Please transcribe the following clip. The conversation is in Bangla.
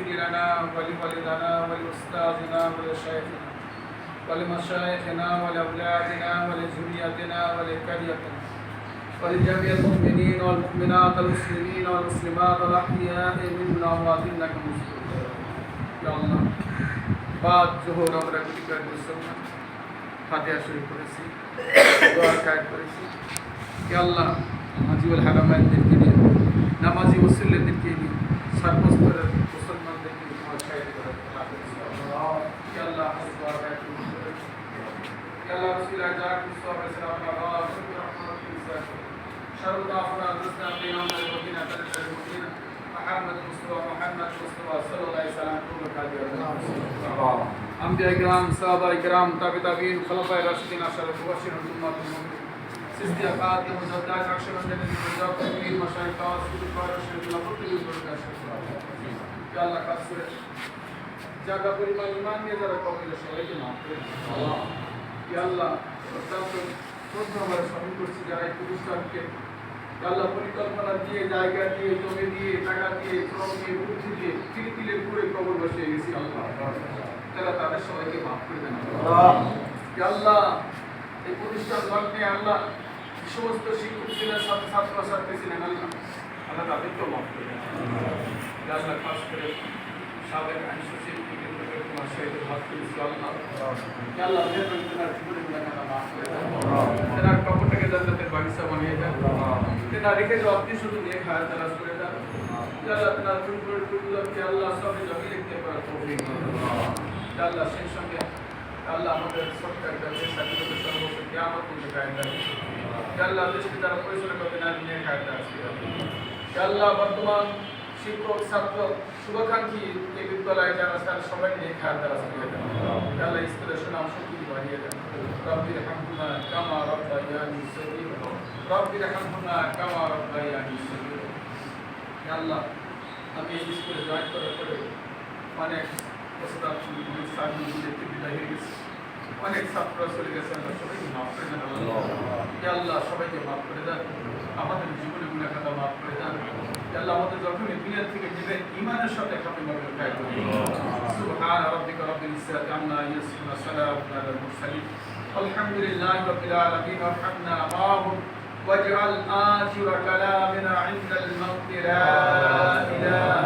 اغفر لنا ولوالدنا ولأستاذنا ولشيخنا ولمشايخنا ولأولادنا ولذريتنا ولقريتنا ولجميع المؤمنين والمؤمنات المسلمين والمسلمات الأحياء منهم والأموات إنك مسلم يا الله بعد জোহর আমরা গুলি করে মুসলমান ফাতিহা শরীফ করেছি দোয়া কায়েদ করেছি কে আল্লাহ আজিবুল হারামাইনদেরকে নিয়ে নামাজি ওসিল্লাদেরকে নিয়ে সর্বস্তরের কে আল্লাহ রসুল আজাক মুস্তফা সাল্লাল্লাহু আলাইহি ওয়া সাল্লাম شر الأفراد رزقنا بينهم وبين تلك المدينة محمد مصطفى محمد مصطفى صلى الله عليه وسلم كل خير أنبياء كرام صحابة كرام تابع تابعين خلفاء راشدين أشهر مبشر أمة المؤمنين سيدي أقاط مجدد عشر من جنة المجاق تكبير مشايخ سيد القارئ الشريف لابد يقول لك يا الله كسر জায়গা পরিমাণ ইমান নিয়ে যারা কবলে সবাইকে মাফ করে দিন। ইয়া আল্লাহ অত্যন্ত শ্রদ্ধা স্মরণ করছি যারা এই প্রতিষ্ঠানকে। আল্লাহ পরিকল্পনা দিয়ে জায়গা দিয়ে জমি দিয়ে টাকা দিয়ে শ্রম দিয়ে বুদ্ধি দিয়ে তিলে তিলে পুরে কবর বসিয়ে গেছি আল্লাহ। তারা তাদের সবাইকে মাফ করে দেন আল্লাহ। এই প্রতিষ্ঠান লগ্নে আল্লাহ সমস্ত শিক্ষক ছিলেন ছাত্র ছাত্র ছিলেন আল্লাহ। আল্লাহ তাদেরকেও মাফ করে দেন। আল্লাহ। খাস করে সাবেক আইন সচিব সহিত ভাত করেছি আল্লাহ তেনার কবরটাকে জান্নাতের বাগিচা বানিয়ে দেন। তেনার রেখে যাওয়া আপনি শুধু নিয়ে খায় তালাশ করে দেন। আল্লাহ তেনার ফুলপুরের ফুলগুলোকে আল্লাহ সবে জমি লিখতে পারার তৌফিক। আল্লাহ সেই সঙ্গে আল্লাহ আমাদের ছোট্ট একটা স্বাধীনতা সর্বোচ্চ কিয়ামত পর্যন্ত কায়েম আল্লাহ দেশকে যারা পরিচালনা করবে না নিয়ে দেন ইয়া আল্লাহ বর্তমান শিক্ষক ছাত্র শুভাকাঙ্ক্ষী এই বিদ্যালয়ে যারা স্যার সবাই নিয়ে খায় তালাশ করে দেন ইয়া আল্লাহ স্কুলের সুনাম শক্তি বাড়িয়ে দেন। রব্বির হামহুমা কামা রব্বায়ানি সগীরা। রব্বির হামহুমা কামা রব্বায়ানি সগীরা। আল্লাহ আমি এই স্কুলে জয়েন করার পরে অনেক সামনে দেখতে বিদায় হয়ে গেছে। অনেক ছাত্র চলে গেছে আল্লাহ সবাইকে মাফ করে দেন আল্লাহ সবাইকে মাফ করে দেন। আমাদের জীবনে গুণা খাতা মাফ করে দেন ইয়া আল্লাহ আমাদের যখনই দুনিয়া থেকে নেবেন ইমানের সাথে খাতে মাফ করে দেন সুবহান রাব্বিকা রাব্বিল ইজ্জাতি আম্মা ইয়াসিফুন সালামুন আলাল মুরসালিন الحمد لله رب العالمين وارحمنا معهم واجعل آخر كلامنا عند الموت لا إله إلا الله